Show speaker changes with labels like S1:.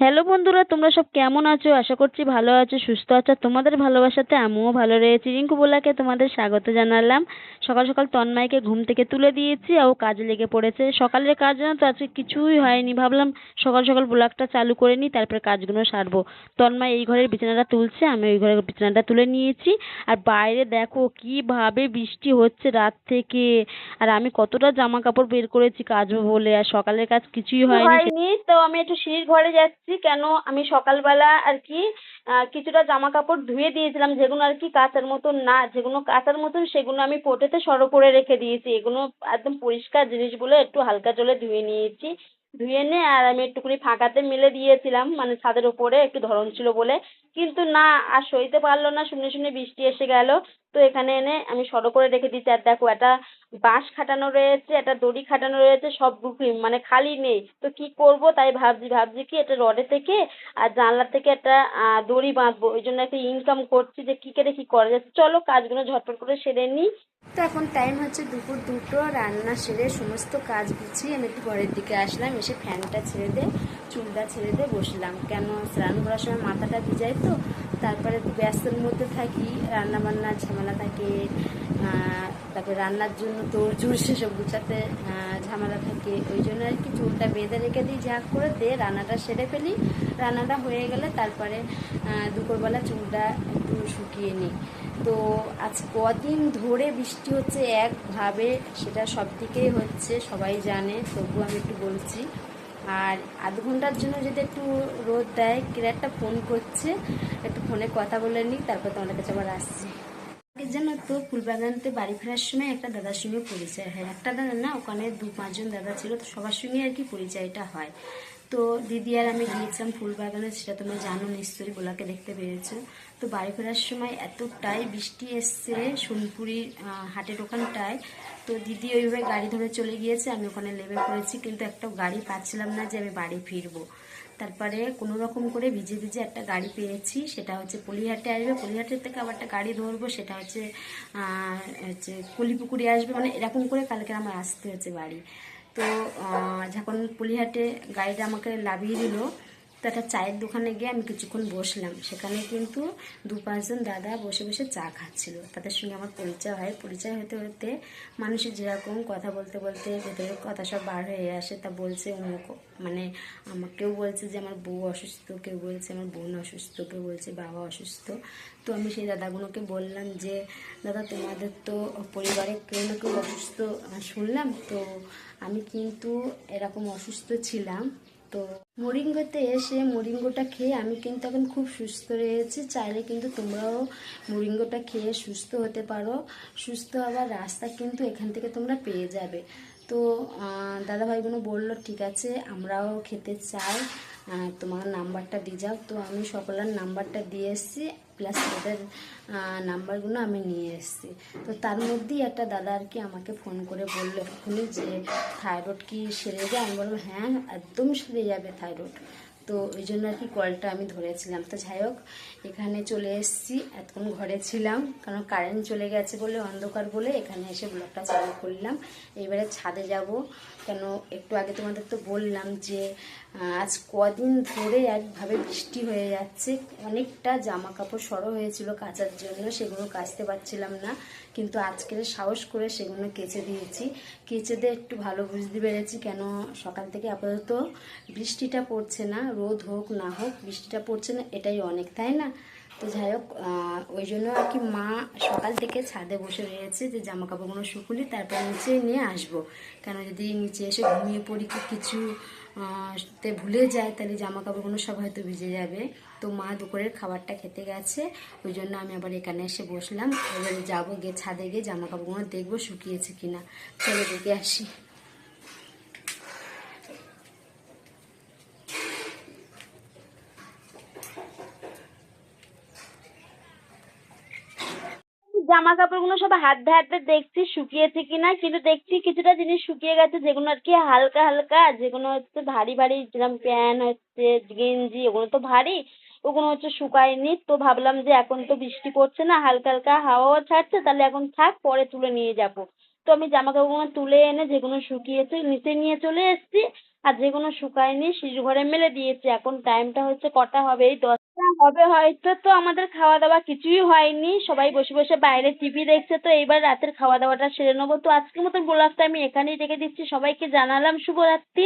S1: Hello বন্ধুরা, তোমরা সব কেমন আছো? আশা করছি ভালো আছো, সুস্থ আছো। তোমাদের ভালোবাসাতে আমিও ভালো রয়েছি। রিঙ্কু বোলাকে তোমাদের স্বাগত জানালাম। সকাল সকাল তন্ময়কে ঘুম থেকে তুলে দিয়েছি ও কাজে লেগে পড়েছে। সকালের কাজ জানো তো, আজকে কিছুই হয়নি। ভাবলাম সকাল সকাল ব্লগটা চালু করে নিই, তারপরে কাজগুলো সারবো। তন্ময় এই ঘরের বিছানাটা তুলছে, আমি ওই ঘরের বিছানাটা তুলে নিয়েছি। আর বাইরে দেখো কীভাবে বৃষ্টি হচ্ছে রাত থেকে। আর আমি কতটা জামা কাপড় বের করেছি কাচবো বলে, আর সকালের কাজ কিছুই হয়নি। তো আমি একটু সিঁড়ির ঘরে যাচ্ছি। কেন আমি সকালবেলা আর কি কিছুটা জামা কাপড় ধুয়ে দিয়েছিলাম, যেগুলো আর কি কাচার মতন না, যেগুলো কাচার মতন সেগুলো আমি পোটেতে সরো করে রেখে দিয়েছি, এগুলো একদম পরিষ্কার জিনিসগুলো একটু হালকা জলে ধুয়ে নিয়েছি, ধুয়ে নিয়ে আর আমি একটুখানি ফাঁকাতে মেলে দিয়েছিলাম মানে ছাদের ওপরে একটু ধরন ছিল বলে, কিন্তু না, আর সইতে পারল না, শুনে শুনে বৃষ্টি এসে গেল তো এখানে এনে আমি সরো করে রেখে দিয়েছি আর দেখো, একটা বাঁশ খাটানো রয়েছে, একটা দড়ি খাটানো রয়েছে, সব বুকিং মানে খালি নেই। তো কি করব? তাই ভাবছি ভাবছি কি এটা রডে থেকে আর জানলা থেকে একটা দড়ি বাঁধবো। ওই জন্য একটা ইনকাম করছি যে কী করে কী করা যাচ্ছে চলো, কাজগুলো ঝটপট করে সেরে নিই
S2: তো এখন টাইম হচ্ছে দুপুর দুটো, রান্না সেরে সমস্ত কাজ গুছিয়ে আমি একটু ঘরের দিকে আসলাম, এসে ফ্যানটা ছেড়ে দিয়ে চুলটা ছেড়ে দিয়ে বসলাম। কেন? স্নান করার সময় মাথাটা ভিজাই তো, তারপরে ব্যস্তের মধ্যে থাকি রান্না বান্নার ঝামেলা থাকে তারপরে রান্নার জন্য তোর জোর সেসব গুছাতে ঝামেলা থাকে। ওই জন্য আর কি চুলটা বেঁধে রেখে দিই, যা করে দে রান্নাটা সেরে ফেলি। রান্নাটা হয়ে গেলে তারপরে দুপুরবেলা চুলটা একটু শুকিয়ে নিই। তো আজ কদিন ধরে বৃষ্টি হচ্ছে, একভাবে সেটা সব দিকেই হচ্ছে, সবাই জানে তবু আমি একটু বলছি। আর আধ ঘণ্টার জন্য যদি একটু রোদ দেয় কিরা একটা ফোন করছে, একটু ফোনে কথা বলে নিই, তারপর তোমাদের কাছে আবার আসছি। জানো তো, ফুলবাগানতে বাড়ি ফেরার সময় একটা দাদার সঙ্গে পরিচয় হয়। একটা দাদা না, ওখানে দু পাঁচজন দাদা ছিল, তো সবার সঙ্গে আর কি পরিচয়টা হয়। তো দিদি আর আমি গিয়েছিলাম ফুলবাগানে, সেটা তোমরা জানো, নিশ্চয়ই গোলাকে দেখতে পেয়েছ। তো বাড়ি ফেরার সময় এতটাই বৃষ্টি এসছে সোনপুরির হাটের ওখানটায়। তো দিদি ওইভাবে গাড়ি ধরে চলে গিয়েছে, আমি ওখানে লেবে পড়েছি, কিন্তু একটা গাড়ি পাচ্ছিলাম না যে আমি বাড়ি ফিরবো। তারপরে কোনো রকম করে ভিজে ভিজে একটা গাড়ি পেয়েছি, সেটা হচ্ছে পলিহাটে আসবে। পলিহাটের থেকে আবার একটা গাড়ি ধরবো, সেটা হচ্ছে হচ্ছে কলিপুকুরে আসবে। মানে এরকম করে কালকে আমার আসতে হচ্ছে বাড়ি। তো যখন পুলিহাটে গাড়িটা আমাকে লাভিয়ে দিল। তো একটা চায়ের দোকানে গিয়ে আমি কিছুক্ষণ বসলাম। সেখানে কিন্তু দু পাঁচজন দাদা বসে বসে চা খাচ্ছিল। তাদের সঙ্গে আমার পরিচয় হয়। পরিচয় হতে হতে মানুষের যেরকম কথা বলতে বলতে ভেতরের কথা সব বার হয়ে আসে। তা বলছে অমুক মানে আমাকেও বলছে যে আমার বউ অসুস্থ, কেউ বলছে আমার বোন অসুস্থ, কেউ বলছে বাবা অসুস্থ। তো আমি সেই দাদাগুলোকে বললাম যে, দাদা, তোমাদের তো পরিবারে কেউ না কেউ অসুস্থ শুনলাম। তো আমি কিন্তু এরকম অসুস্থ ছিলাম। তো মরিঙ্গোতে এসে মরিঙ্গোটা খেয়ে আমি কিন্তু এখন খুব সুস্থ রয়েছি। চাইলে কিন্তু তোমরাও মরিঙ্গোটা খেয়ে সুস্থ হতে পারো। সুস্থ হওয়ার রাস্তা কিন্তু এখান থেকে তোমরা পেয়ে যাবে। তো দাদা ভাইগুলো বলল, ঠিক আছে, আমরাও খেতে চাই। তোমার নাম্বারটা দিয়ে যাও। তো আমি সকলের নাম্বারটা দিয়ে এসেছি প্লাস তাদের নাম্বারগুলো আমি নিয়ে এসেছি। তো তার মধ্যেই একটা দাদা আর কি আমাকে ফোন করে বলল এখনই যে থাইরয়েড কি সেরে যায়? আমি বললাম হ্যাঁ একদম সেরে যাবে থাইরয়েড তো ওই জন্য আর কি কলটা আমি ধরেছিলাম। তো যাই হোক, এখানে চলে এসেছি। এতক্ষণ ঘরে ছিলাম, কারণ কারেন্ট চলে গেছে বলে, অন্ধকার বলে এখানে এসে ব্লগটা চালু করলাম। এবারে ছাদে যাব। কেন একটু আগে তোমাদের তো বললাম যে আজ কদিন ধরে একভাবে বৃষ্টি হয়ে যাচ্ছে। অনেকটা জামা কাপড় সরো হয়েছিল কাচার জন্য, সেগুলো কাচতে পারছিলাম না। কিন্তু আজকের সাহস করে সেগুলো কেচে দিয়েছি। কেচে দিয়ে একটু ভালো বুঝতে পেরেছি কেন সকাল থেকে আপাতত বৃষ্টিটা পড়ছে না। রোদ হোক, না হোক, বৃষ্টিটা পড়ছে না, এটাই অনেক, তাই না? তো যাই হোক ওই জন্য আর কি মা সকাল থেকে ছাদে বসে রয়েছে যে জামা কাপড়গুলো শুকুলি, তারপর নিচে নিয়ে আসব। কেন যদি নিচে এসে ঘুমিয়ে পড়ি কি কিছু তে ভুলে যায়, তাহলে জামা কাপড়গুলো সব হয়তো ভিজে যাবে। তো মা দুপুরের খাবারটা খেতে গেছে, ওই জন্য আমি আবার এখানে এসে বসলাম। এবারে যাব গিয়ে, ছাদে গিয়ে জামা কাপড়গুলো দেখব শুকিয়েছে কিনা। চলো দেখে আসি।
S1: জামা কাপড়গুলো সব হাত হাতে হাতে দেখছি শুকিয়েছে কিনা, কিন্তু দেখছি কিছুটা জিনিস শুকিয়ে গেছে, যেগুলো আর কি হালকা হালকা, যেগুলো হচ্ছে ভারী ভারী, যেরকম প্যান্ট হচ্ছে, গেঞ্জি, ওগুলো তো ভারী, ওগুলো হচ্ছে শুকায়নি। তো ভাবলাম যে এখন তো বৃষ্টি পড়ছে না, হালকা হালকা হাওয়াও ছাড়ছে, তাহলে এখন থাক, পরে তুলে নিয়ে যাব। তো আমি জামা কাপড়গুলো তুলে এনে যেগুলো শুকিয়েছে, নিচে নিয়ে চলে এসেছি, আর যেগুলো শুকায়নি শিশু ঘরে মেলে দিয়েছি। এখন টাইমটা হচ্ছে কটা হবে এই দশটা হবে হয়তো তো আমাদের খাওয়া দাওয়া কিছুই হয়নি। সবাই বসে বসে বাইরে টিভি দেখছে, তো এইবার রাতের খাওয়া দাওয়াটা সেরে নেব। তো আজকের মতন টা আমি এখানেই রেখে দিচ্ছি। সবাইকে জানালাম শুভরাত্রি।